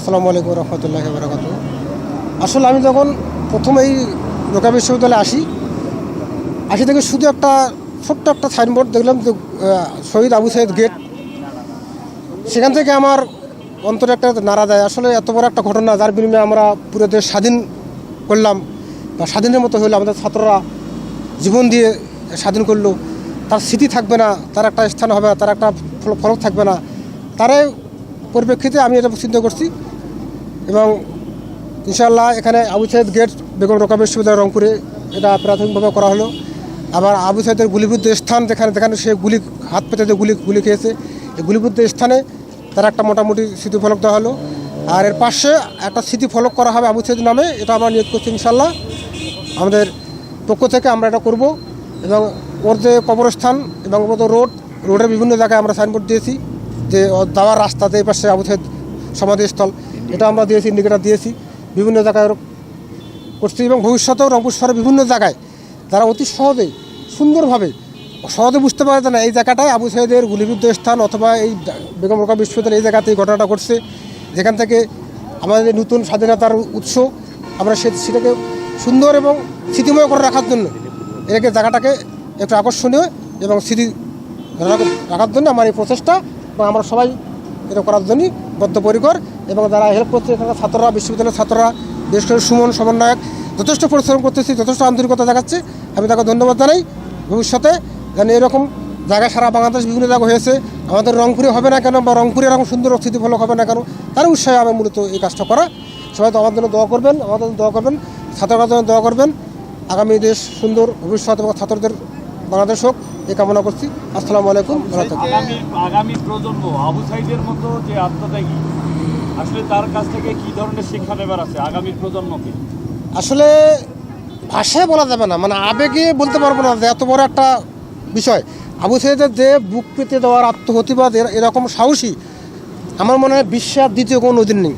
আসসালামু আলাইকুম রহমতুল্লাহ বারাকাত আসলে আমি যখন প্রথম এই ঢাকা বিশ্ববিদ্যালয়ে আসি আসি থেকে শুধু একটা ছোট্ট একটা সাইনবোর্ড দেখলাম যে শহীদ আবু সাইদ গেট। সেখান থেকে আমার অন্তরে একটা নাড়া দেয়। আসলে এত বড় একটা ঘটনা, যার বিনিময়ে আমরা পুরো দেশ স্বাধীন করলাম বা স্বাধীনের মতো হইল, আমাদের ছাত্ররা জীবন দিয়ে স্বাধীন করল। তার স্মৃতি থাকবে না, তার একটা স্থান হবে না, তার একটা ফল- ফলক থাকবে না। তারে পরিপ্রেক্ষিতে আমি এটা চিন্তা করছি এবং ইনশাল্লাহ এখানে আবু সাইদ গেট, বেগম রোকা বিশ্ববিদ্যালয় রংপুরে এটা প্রাথমিকভাবে করা হলো। আবার আবু সাইদের গুলিবুদ্ধ স্থান যেখানে যেখানে সে গুলি, হাত পেতে যে গুলি গুলি খেয়েছে, এই গুলিবুদ্ধ স্থানে তার একটা মোটামুটি স্মৃতিফলক দেওয়া হলো। আর এর পাশে একটা স্মৃতিফলক করা হবে আবু সাইদ নামে, এটা আমরা নিয়োগ করছি ইনশাল্লাহ আমাদের পক্ষ থেকে আমরা এটা করব এবং ওর যে কবরস্থান এবং ওর রোড, রোডের বিভিন্ন জায়গায় আমরা সাইনবোর্ড দিয়েছি যে যাওয়ার রাস্তাতে এই পাশে আবু সাইদ সমাধিস্থল। এটা আমরা দিয়েছি ইন্ডিকেটার দিয়েছি, বিভিন্ন জায়গায় করছি এবং ভবিষ্যতেও রংপুর শহরের বিভিন্ন জায়গায় তারা অতি সহজে সুন্দরভাবে, সহজে বুঝতে পারে না, এই জায়গাটায় আবু সাইদের গুলিবিদ্ধ স্থান অথবা এই বেগম রোকা বিশ্ববিদ্যালয়, এই জায়গাতে এই ঘটনাটা ঘটছে। যেখান থেকে আমাদের নতুন স্বাধীনতার উৎস, আমরা সে সেটাকে সুন্দর এবং স্মৃতিময় করে রাখার জন্য এটাকে জায়গাটাকে একটু আকর্ষণীয় এবং স্মৃতি রাখার জন্য আমার এই প্রচেষ্টা এবং আমরা সবাই এটা করার জন্যই বদ্ধপরিকর। এবং যারা হেল্প করছে এখানকার ছাত্ররা, বিশ্ববিদ্যালয়ের ছাত্ররা, বিশেষ করে সুমন সমন্বয়ক, যথেষ্ট পরিশ্রম করতেছি, যথেষ্ট আন্তরিকতা দেখাচ্ছে আমি তাকে ধন্যবাদ জানাই। ভবিষ্যতে যেন এরকম জায়গায় সারা বাংলাদেশ বিভিন্ন জায়গা হয়েছে, আমাদের রংপুরে হবে না কেন বা রংপুরে এরকম সুন্দর স্থিতিফলক হবে না কেন, তার উৎসাহে আমি মূলত এই কাজটা করা। সবাই তো আমার জন্য দোয়া করবেন আমাদের দোয়া করবেন, ছাত্ররা জন্য দোয়া করবেন। আগামী দেশ সুন্দর ভবিষ্যৎ এবং ছাত্রদের বাংলাদেশ হোক, এই কামনা করছি। আসসালামু আলাইকুম আগামী প্রজন্ম আবু সাইদের মতো যে আত্মত্যাগী আসলে তার কাছ থেকে কি ধরনের শিক্ষা নেবার আছে আগামী প্রজন্মকে? আসলে ভাষায় বলা যাবে না মানে আবেগে বলতে পারব না যে এত বড় একটা বিষয়। আবু সাইদের যে বুক পেতে দেওয়ার আত্মহতিবাদ এর- এরকম সাহসী, আমার মনে হয় বিশ্বের দ্বিতীয় কোনো নদীর নেই।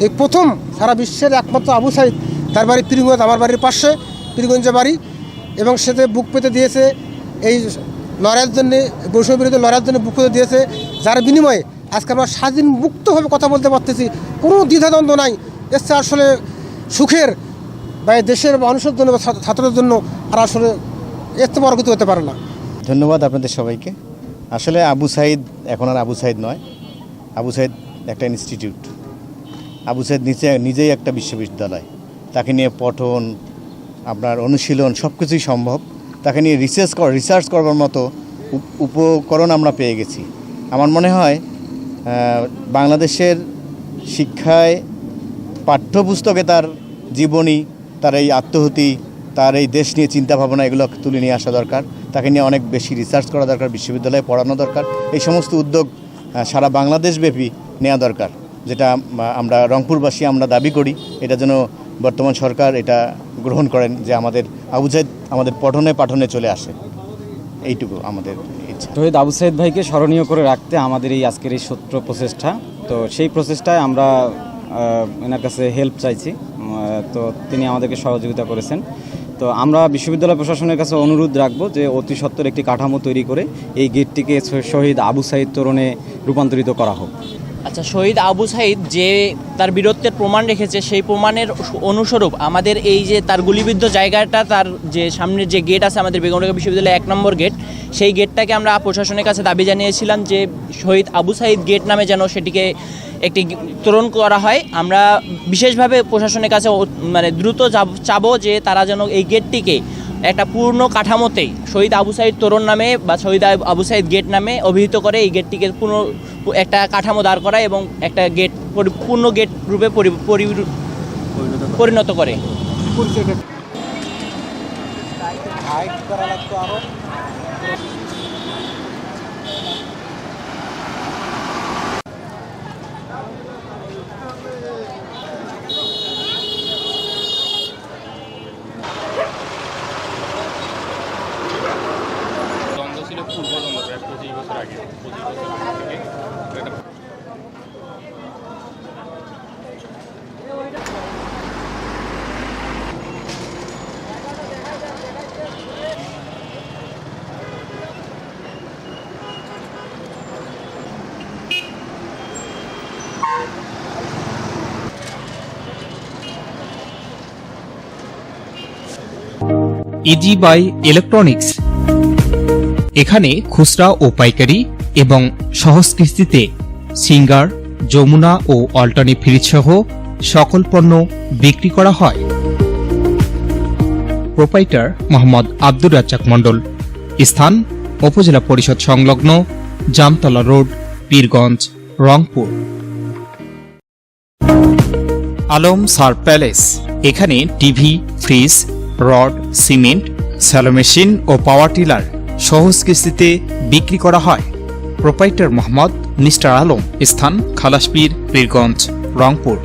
এই প্রথম সারা বিশ্বের একমাত্র আবু সাইদ, তার বাড়ি পীরগঞ্জ, আমার বাড়ির পাশে পীরগঞ্জে বাড়ি। এবং সে যে বুক পেতে দিয়েছে, এই লড়াইয়ের জন্যে বৈষম্য বিরোধী লড়াইয়ের জন্য বুক পেতে দিয়েছে, যার বিনিময়ে আজকে আমরা স্বাধীন মুক্তভাবে কথা বলতে পারতেছি। কোনো দ্বিধাদ্বন্দ্ব নাই। চেয়ে আসলে সুখের বা দেশের মানুষের জন্য বা ছাত্র- ছাত্রদের জন্য আর আসলে থেকে বড় হতে পারে না। ধন্যবাদ আপনাদের সবাইকে। আসলে আবু সাইদ এখন আর আবু সাইদ নয়। আবু সাইদ একটা ইনস্টিটিউট। আবু সাইদ নিচে নিজেই একটা বিশ্ববিদ্যালয়। তাকে নিয়ে পঠন, আপনার অনুশীলন সব কিছুই সম্ভব। তাকে নিয়ে রিসার্চ কর রিসার্চ করবার মতো উপ- উপকরণ আমরা পেয়ে গেছি। আমার মনে হয় বাংলাদেশের শিক্ষায় পাঠ্যপুস্তকে তার জীবনী, তার এই আত্মহতি, তার এই দেশ নিয়ে চিন্তা ভাবনা এগুলো তুলে নিয়ে আসা দরকার। তাকে নিয়ে অনেক বেশি রিসার্চ করা দরকার, বিশ্ববিদ্যালয়ে পড়ানো দরকার। এই সমস্ত উদ্যোগ সারা বাংলাদেশব্যাপী নেওয়া দরকার, যেটা আমরা রংপুরবাসী আমরা দাবি করি। এটা যেন বর্তমান সরকার এটা গ্রহণ করেন যে আমাদের আবুজাইদ আমাদের পঠনে পাঠনে চলে আসে। এইটুকু আমাদের ইচ্ছা। শহীদ আবু সাইদ ভাইকে স্মরণীয় করে রাখতে আমাদের এই আজকের এই সূত্র প্রচেষ্টা। তো সেই প্রচেষ্টায় আমরা এনার কাছে হেল্প চাইছি। তো তিনি আমাদেরকে সহযোগিতা করেছেন। তো আমরা বিশ্ববিদ্যালয় প্রশাসনের কাছে অনুরোধ রাখব যে অতি সত্বর একটি কাঠামো তৈরি করে এই গেটটিকে শহীদ আবু সাইদ তোরণে রূপান্তরিত করা হোক। আচ্ছা শহীদ আবু সাইদ যে তার বীরত্বের প্রমাণ রেখেছে, সেই প্রমাণের অনুস্বরূপ আমাদের এই যে তার গুলিবিদ্ধ জায়গাটা, তার যে সামনের যে গেট আছে আমাদের বেগম রোকেয়া বিশ্ববিদ্যালয়ের এক নম্বর গেট সেই গেটটাকে আমরা প্রশাসনের কাছে দাবি জানিয়েছিলাম যে শহীদ আবু সাইদ গেট নামে যেন সেটিকে একটি তোরণ করা হয়। আমরা বিশেষভাবে প্রশাসনের কাছে মানে দ্রুত চাবো যে তারা যেন এই গেটটিকে একটা পূর্ণ কাঠামোতেই শহীদ আবু সাইদ তোরণ নামে বা শহীদ আব- সাইদ গেট নামে অভিহিত করে এই গেটটিকে পূর্ণ একটা কাঠামো দাঁড় করায় এবং একটা গেট পরি- পূর্ণ গেট রূপে পরি- পরি- পরিণত করে। इजी बाई इलेक्ट्रॉनिक्स এখানে খুচরা ও পাইকারি এবং সহজ সিঙ্গার, যমুনা ও অল্টারনি ফ্রিজ সহ সকল পণ্য বিক্রি করা হয়। প্রোপাইটার মোহাম্মদ আব্দুর রাজ্জাক মণ্ডল। স্থান, উপজেলা পরিষদ সংলগ্ন জামতলা রোড, পীরগঞ্জ, রংপুর। আলম সার প্যালেস। এখানে TV, fridge, rod, cement, shallow machine ও পাওয়ার টিলার সহজ কিস্তিতে বিক্রি করা হয়। প্রোপাইটার মোহাম্মদ মিস্টার আলম স্থান খালাসপীর পীরগঞ্জ রংপুর।